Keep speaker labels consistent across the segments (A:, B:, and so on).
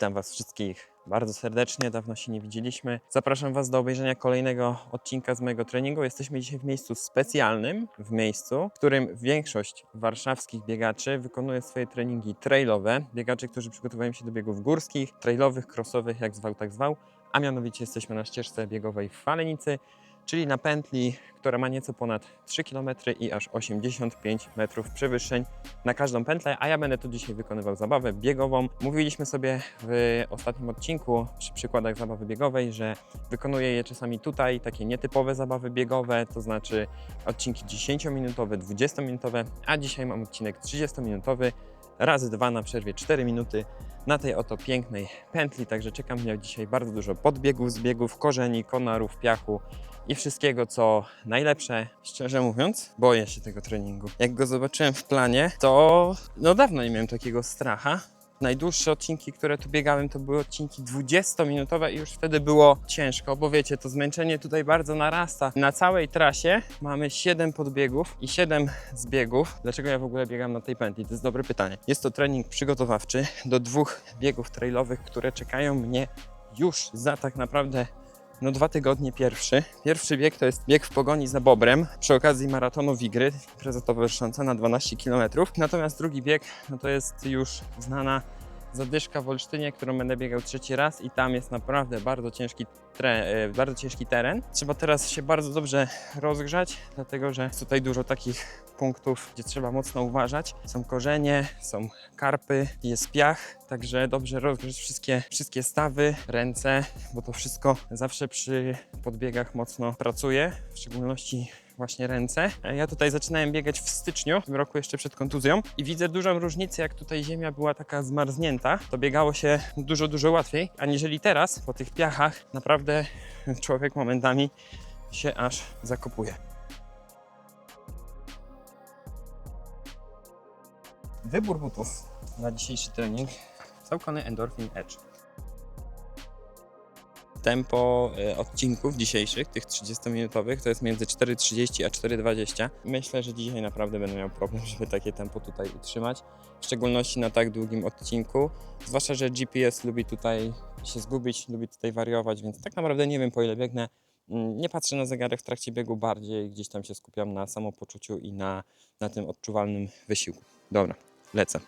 A: Witam Was wszystkich bardzo serdecznie, dawno się nie widzieliśmy. Zapraszam Was do obejrzenia kolejnego odcinka z mojego treningu. Jesteśmy dzisiaj w miejscu specjalnym, w miejscu, w którym większość warszawskich biegaczy wykonuje swoje treningi trailowe. Biegacze, którzy przygotowują się do biegów górskich, trailowych, crossowych, jak zwał, tak zwał. A mianowicie jesteśmy na ścieżce biegowej w Falenicy, czyli na pętli, która ma nieco ponad 3 km i aż 85 metrów przewyższeń na każdą pętlę, a ja będę tu dzisiaj wykonywał zabawę biegową. Mówiliśmy sobie w ostatnim odcinku przy przykładach zabawy biegowej, że wykonuję je czasami tutaj, takie nietypowe zabawy biegowe, to znaczy odcinki 10-minutowe, 20-minutowe, a dzisiaj mam odcinek 30-minutowy, razy dwa na przerwie 4 minuty na tej oto pięknej pętli, także czeka mnie dzisiaj bardzo dużo podbiegów, zbiegów, korzeni, konarów, piachu i wszystkiego, co najlepsze. Szczerze mówiąc, boję się tego treningu. Jak go zobaczyłem w planie, to no dawno nie miałem takiego stracha. Najdłuższe odcinki, które tu biegałem, to były odcinki 20-minutowe i już wtedy było ciężko, bo wiecie, to zmęczenie tutaj bardzo narasta. Na całej trasie mamy 7 podbiegów i 7 zbiegów. Dlaczego ja w ogóle biegam na tej pętli? To jest dobre pytanie. Jest to trening przygotowawczy do dwóch biegów trailowych, które czekają mnie już za tak naprawdę no dwa tygodnie pierwszy. Pierwszy bieg to jest bieg w pogoni za Bobrem przy okazji maratonu Wigry, impreza na 12 km. Natomiast drugi bieg no to jest już znana zadyszka w Olsztynie, którą będę biegał trzeci raz i tam jest naprawdę bardzo ciężki, e, bardzo ciężki teren. Trzeba teraz się bardzo dobrze rozgrzać, dlatego że jest tutaj dużo takich punktów, gdzie trzeba mocno uważać. Są korzenie, są karpy, jest piach, także dobrze rozgrzać wszystkie, wszystkie stawy, ręce, bo to wszystko zawsze przy podbiegach mocno pracuje, w szczególności właśnie ręce. E, Ja tutaj zaczynałem biegać w styczniu, w tym roku jeszcze przed kontuzją i widzę dużą różnicę, jak tutaj ziemia była taka zmarznięta, to biegało się dużo, dużo łatwiej, aniżeli teraz po tych piachach naprawdę człowiek momentami się aż zakopuje. Wybór butów na dzisiejszy trening Saucony Endorphin Edge. Tempo e, odcinków dzisiejszych, tych 30-minutowych, to jest między 4.30 a 4.20. Myślę, że dzisiaj naprawdę będę miał problem, żeby takie tempo tutaj utrzymać, w szczególności na tak długim odcinku. Zwłaszcza, że GPS lubi tutaj się zgubić, lubi tutaj wariować, więc tak naprawdę nie wiem po ile biegnę. Mm, Nie patrzę na zegarek w trakcie biegu, bardziej gdzieś tam się skupiam na samopoczuciu i na, na tym odczuwalnym wysiłku. Dobra, lecę.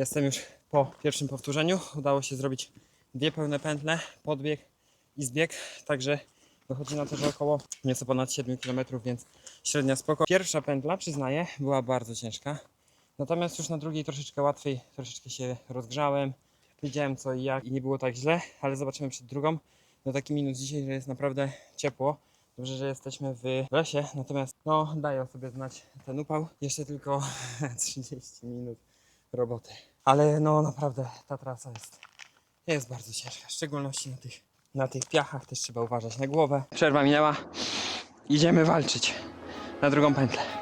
A: Jestem już po pierwszym powtórzeniu. Udało się zrobić dwie pełne pętle, podbieg i zbieg, także wychodzi na to, że około nieco ponad 7 km, więc średnia spoko. Pierwsza pętla, przyznaję, była bardzo ciężka. Natomiast już na drugiej troszeczkę łatwiej, troszeczkę się rozgrzałem, wiedziałem co i jak i nie było tak źle, ale zobaczymy przed drugą. No taki minus dzisiaj, że jest naprawdę ciepło. Dobrze, że jesteśmy w lesie, natomiast no daje o sobie znać ten upał. Jeszcze tylko 30 minut roboty. Ale no naprawdę ta trasa jest, jest bardzo ciężka, w szczególności na tych, na tych piachach też trzeba uważać na głowę. Przerwa minęła, idziemy walczyć na drugą pętlę.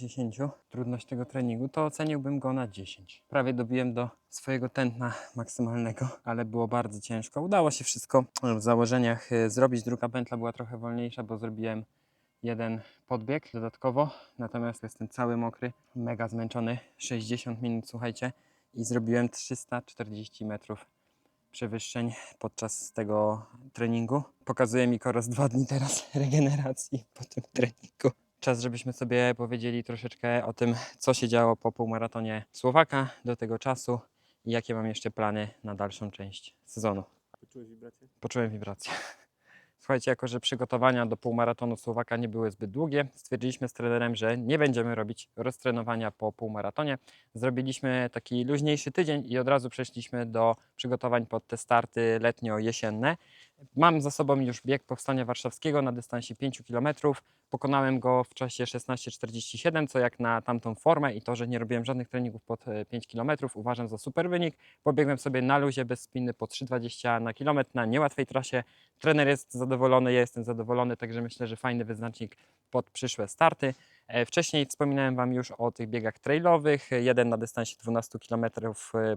A: 10 trudność tego treningu, to oceniłbym go na 10. Prawie dobiłem do swojego tętna maksymalnego, ale było bardzo ciężko. Udało się wszystko w założeniach y, zrobić. Druga pętla była trochę wolniejsza, bo zrobiłem jeden podbieg dodatkowo, natomiast jestem cały mokry, mega zmęczony. 60 minut, słuchajcie, i zrobiłem 340 metrów przewyższeń podczas tego treningu. Pokazuje mi Koros dwa dni teraz regeneracji po tym treningu. Czas, żebyśmy sobie powiedzieli troszeczkę o tym, co się działo po półmaratonie Słowaka do tego czasu i jakie mam jeszcze plany na dalszą część sezonu.
B: Poczułeś wibrację?
A: Poczułem wibrację. Słuchajcie, jako że przygotowania do półmaratonu Słowaka nie były zbyt długie, stwierdziliśmy z trenerem, że nie będziemy robić roztrenowania po półmaratonie. Zrobiliśmy taki luźniejszy tydzień i od razu przeszliśmy do przygotowań pod te starty letnio-jesienne. Mam za sobą już bieg Powstania Warszawskiego na dystansie 5 km. Pokonałem go w czasie 16.47, co jak na tamtą formę i to, że nie robiłem żadnych treningów pod e, 5 km, uważam za super wynik. Pobiegłem sobie na luzie bez spiny po 3,20 na kilometr na niełatwej trasie. Trener jest zadowolony, ja jestem zadowolony, także myślę, że fajny wyznacznik pod przyszłe starty. E, Wcześniej wspominałem Wam już o tych biegach trailowych. Jeden na dystansie 12 km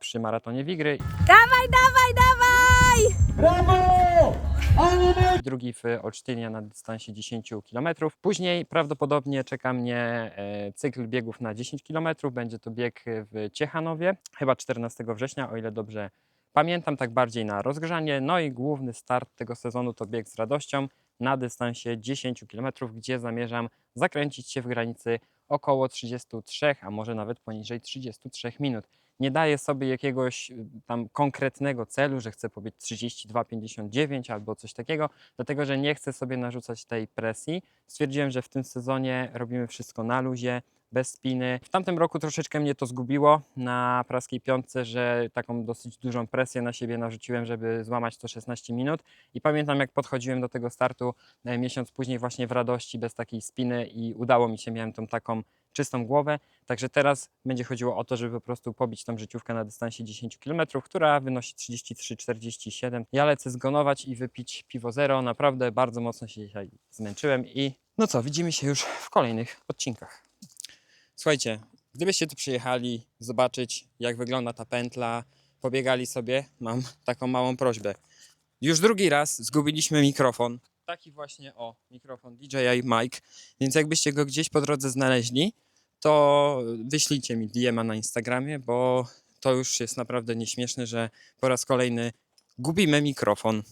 A: przy maratonie Wigry,
C: Dawaj, dawaj, dawaj!
B: Brawo! Ale
A: drugi w Olsztynie na dystansie 10 km. Później prawdopodobnie czeka mnie e, cykl biegów na 10 km. Będzie to bieg w Ciechanowie, chyba 14 września, o ile dobrze pamiętam, tak bardziej na rozgrzanie. No i główny start tego sezonu to bieg z radością na dystansie 10 km, gdzie zamierzam zakręcić się w granicy około 33, a może nawet poniżej 33 minut. Nie daję sobie jakiegoś y, tam konkretnego celu, że chcę pobiec 32,59 albo coś takiego, dlatego że nie chcę sobie narzucać tej presji. Stwierdziłem, że w tym sezonie robimy wszystko na luzie, bez spiny. W tamtym roku troszeczkę mnie to zgubiło na praskiej piątce, że taką dosyć dużą presję na siebie narzuciłem, żeby złamać to 16 minut. I pamiętam, jak podchodziłem do tego startu e, miesiąc później właśnie w radości, bez takiej spiny i udało mi się, miałem tą taką czystą głowę. Także teraz będzie chodziło o to, żeby po prostu pobić tą życiówkę na dystansie 10 km, która wynosi 33,47. Ja lecę zgonować i wypić piwo zero. Naprawdę bardzo mocno się dzisiaj zmęczyłem i no co, widzimy się już w kolejnych odcinkach. Słuchajcie, gdybyście tu przyjechali zobaczyć, jak wygląda ta pętla, pobiegali sobie, mam taką małą prośbę. Już drugi raz zgubiliśmy mikrofon. Taki właśnie, o, mikrofon DJI Mic, więc jakbyście go gdzieś po drodze znaleźli, to wyślijcie mi DM-a na Instagramie, bo to już jest naprawdę nieśmieszne, że po raz kolejny gubimy mikrofon.